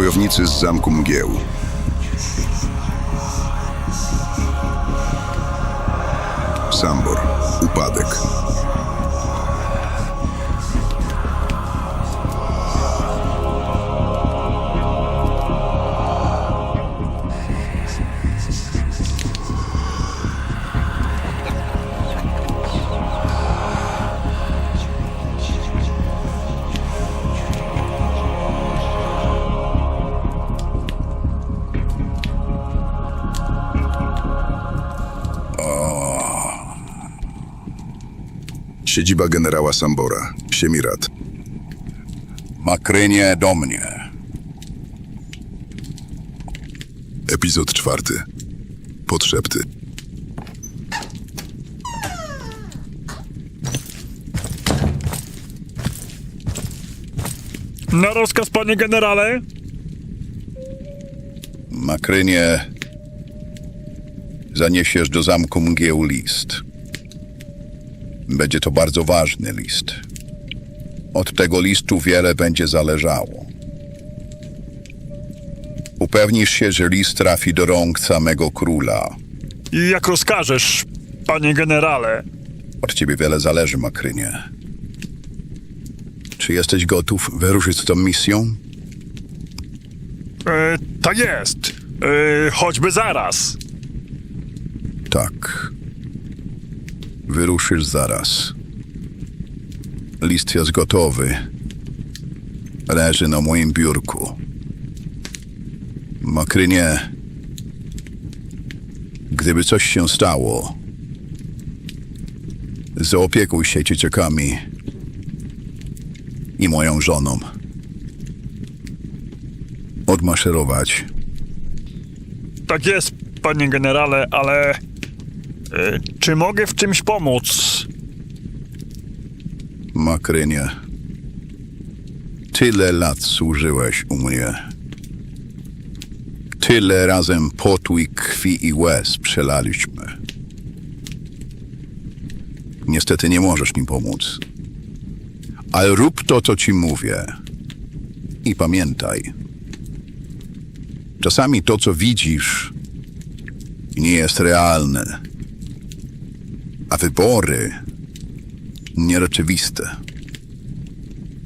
Wojownicy z Zamku Mgieł. Sambor. Siedziba generała Sambora. Siemirat. Makrynie do mnie. Epizod czwarty. Podszepty. Na rozkaz, panie generale? Makrynie, zaniesiesz do zamku mgieł list. Będzie to bardzo ważny list. Od tego listu wiele będzie zależało. Upewnisz się, że list trafi do rąk samego króla. Jak rozkażesz, panie generale. Od ciebie wiele zależy, Makrynie. Czy jesteś gotów wyruszyć z tą misją? E, tak jest. E, choćby zaraz. Tak. Wyruszysz zaraz. List jest gotowy. Leży na moim biurku. Makrynie, gdyby coś się stało, zaopiekuj się dzieciakami i moją żoną. Odmaszerować. Tak jest, panie generale, ale. E, czy mogę w czymś pomóc? Makrynie, tyle lat służyłeś u mnie. Tyle razem potu i krwi i łez przelaliśmy. Niestety nie możesz mi pomóc. Ale rób to, co ci mówię. I pamiętaj. Czasami to, co widzisz, nie jest realne. A wybory nierzeczywiste.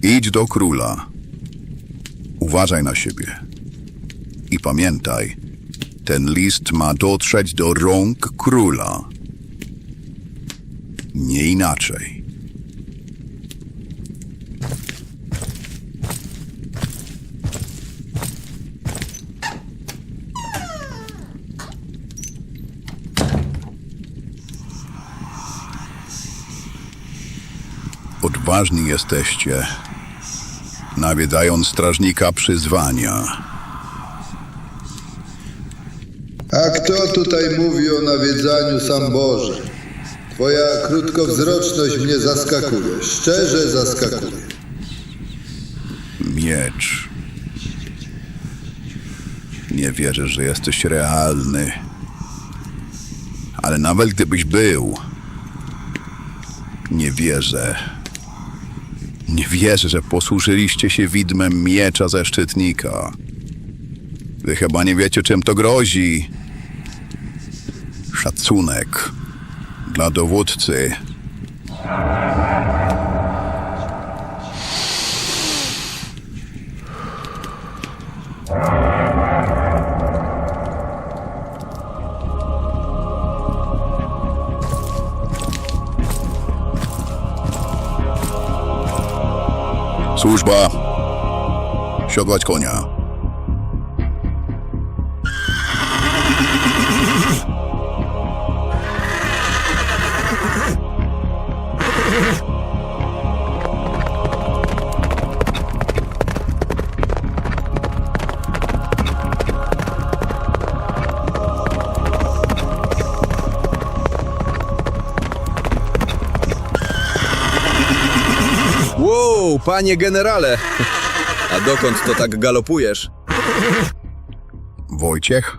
Idź do króla. Uważaj na siebie. I pamiętaj, ten list ma dotrzeć do rąk króla. Nie inaczej. Odważni jesteście, nawiedzając strażnika przyzwania. A kto tutaj mówi o nawiedzaniu sam Boże? Twoja krótkowzroczność mnie zaskakuje, szczerze zaskakuje. Miecz. Nie wierzę, że jesteś realny. Ale nawet gdybyś był, nie wierzę. Nie wierzę, że posłużyliście się widmem miecza ze szczytnika. Wy chyba nie wiecie, czym to grozi. Szacunek dla dowódcy. Służba. Siodłać konia. Wow, panie generale! A dokąd to tak galopujesz? Wojciech?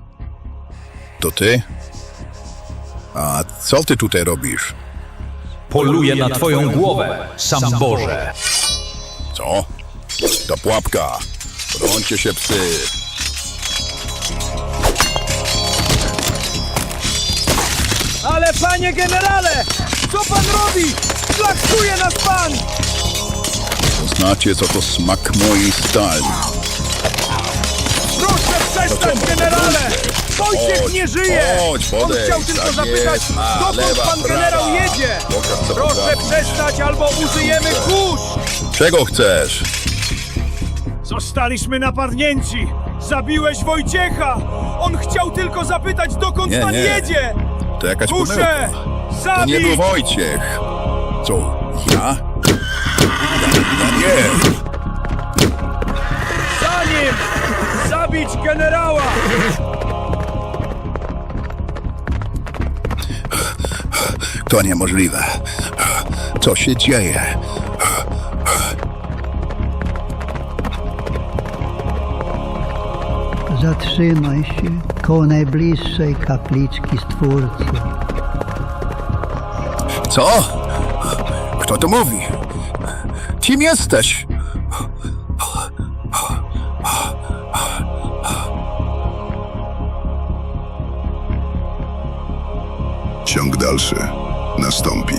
To ty? A co ty tutaj robisz? Poluje na twoją głowę, sam Boże. Co? Ta pułapka. Brońcie się, psy. Ale panie generale! Co pan robi? Szlachtuje nas pan! Znacie, co to smak mojej stali. Proszę przestać, generale! Wojciech nie żyje! chodź, On podejdź, chciał tylko tak zapytać, jest. Dokąd lewa, pan prawa. generał jedzie! Pokaż, co Proszę przestać, albo użyjemy kurz! Czego chcesz? Zostaliśmy napadnięci! Zabiłeś Wojciecha! On chciał tylko zapytać, dokąd Nie, pan nie. jedzie! To jakaś Muszę! pomyłka. To nie Zabić! był Wojciech. Co, ja nie. Za nim! Zabić generała! To niemożliwe. Co się dzieje? Zatrzymaj się koło najbliższej kapliczki Stwórcy. Co? Kto to mówi? Kim jesteś? Ciąg dalszy nastąpi.